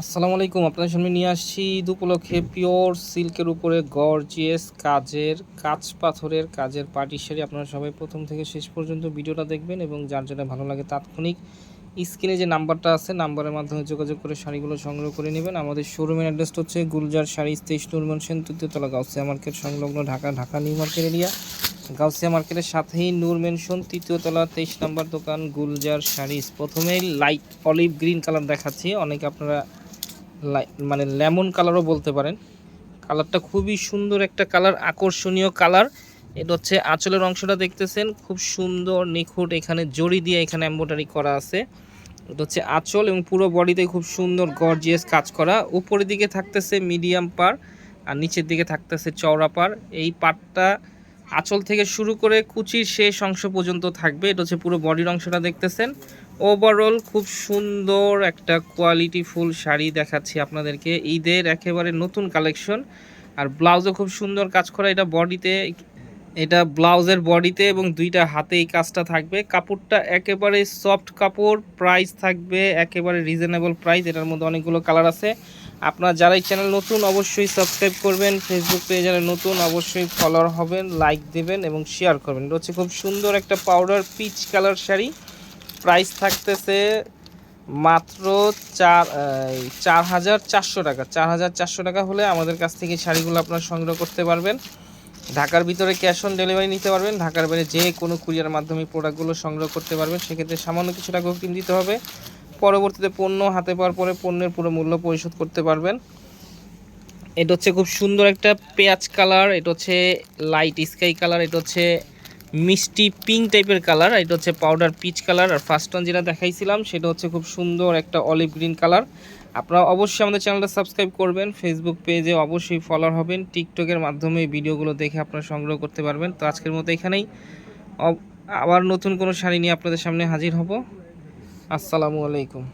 আসসালামু আলাইকুম, আপনাদের সামনে নিয়ে আসছি ঈদ উপলক্ষে পিওর সিল্কের উপরে গর্জিয়াস কাজের, কাঁচ পাথরের কাজের পার্টি শাড়ি আপনারা সবাই প্রথম থেকে শেষ পর্যন্ত ভিডিওটা দেখবেন এবং যার যেটা ভালো লাগে তাৎক্ষণিক স্ক্রিনে যে নাম্বারটা আছে, নাম্বারের মাধ্যমে যোগাযোগ করে শাড়িগুলো সংগ্রহ করে নেবেন। আমাদের শোরুমের অ্যাড্রেসটা হচ্ছে গুলজার শাড়ি, তেইশ নুরমান সেন তৃতীয়তলা গাউসিয়া মার্কেট, সংলগ্ন Dhaka Dhaka, new market area. Gausia মার্কেটের সাথেই নূর মেনশন তৃতীয়তলা তেইশ নম্বর দোকান, গুলজার শাড়িস। প্রথমেই লাইট, অলিভ গ্রিন কালার দেখাচ্ছি। অনেকে আপনারা মানে লেমন কালারও বলতে পারেন। কালারটা খুবই সুন্দর একটা কালার, আকর্ষণীয় কালার। এটা হচ্ছে আঁচলের অংশটা দেখতেছেন, খুব সুন্দর, নিখুঁত, এখানে জড়ি দিয়ে এখানে এম্ব্রয়ডারি করা আছে। এটা হচ্ছে আঁচল এবং পুরো বডিতে খুব সুন্দর, গর্জিয়াস কাজ করা। উপরের দিকে থাকতেছে মিডিয়াম পার আর নিচের দিকে থাকতেছে চওড়া পার। এই পাটটা আঁচল থেকে শুরু করে কুচির শেষ অংশ পর্যন্ত থাকবে। এটা হচ্ছে পুরো বডির অংশটা দেখতেছেন। ওভারঅল খুব সুন্দর একটা কোয়ালিটি ফুল শাড়ি দেখাচ্ছি আপনাদেরকে। ঈদের একেবারে নতুন কালেকশন আর ব্লাউজও খুব সুন্দর কাজ করা এটা বডিতে। এটা ব্লাউজের বডিতে এবং দুইটা হাতে এই কাজটা থাকবে। কাপড়টা একেবারে সফট কাপড় প্রাইস থাকবে একেবারে রিজনেবল প্রাইস এটার মধ্যে অনেকগুলো কালার আছে। আপনারা যারা এই চ্যানেল নতুন, অবশ্যই সাবস্ক্রাইব করবেন। ফেসবুক পেজে যারা নতুন, অবশ্যই ফলোয়ার হবেন লাইক দেবেন এবং শেয়ার করবেন। এটা হচ্ছে খুব সুন্দর একটা powder peach colour sari. Price থাকতেছে মাত্র চার চার হাজার চারশো টাকা। চার হাজার চারশো টাকা হলে আমাদের কাছ থেকে শাড়িগুলো আপনারা সংগ্রহ করতে পারবেন। ঢাকার ভিতরে ক্যাশ অন ডেলিভারি নিতে পারবেন। ঢাকার বাইরে যে কোনো কুরিয়ার মাধ্যমে প্রোডাক্টগুলো সংগ্রহ করতে পারবেন। সেক্ষেত্রে সামান্য কিছু টাকা অগ্রিম দিতে হবে। পরবর্তীতে পণ্য হাতে পাওয়ার পরে পণ্যের পুরো মূল্য পরিশোধ করতে পারবেন। এটা হচ্ছে খুব সুন্দর একটা পেঁয়াজ কালার, এটা হচ্ছে লাইট স্কাই কালার, এটা হচ্ছে মিষ্টি পিঙ্ক টাইপের কালার এটা হচ্ছে পাউডার পিচ কালার। আর ফার্স্ট ওয়ান যেটা দেখাইছিলাম, সেটা হচ্ছে খুব সুন্দর একটা অলিভ গ্রিন কালার। আপনারা অবশ্যই আমাদের চ্যানেলটা সাবস্ক্রাইব করবেন। ফেসবুক পেজে অবশ্যই ফলোয়ার হবেন। টিকটকের মাধ্যমে ভিডিওগুলো দেখে আপনারা সংগ্রহ করতে পারবেন। তো আজকের মতো এখানেই। আবার নতুন কোনো শাড়ি নিয়ে আপনাদের সামনে হাজির হব। আসসালামু আলাইকুম।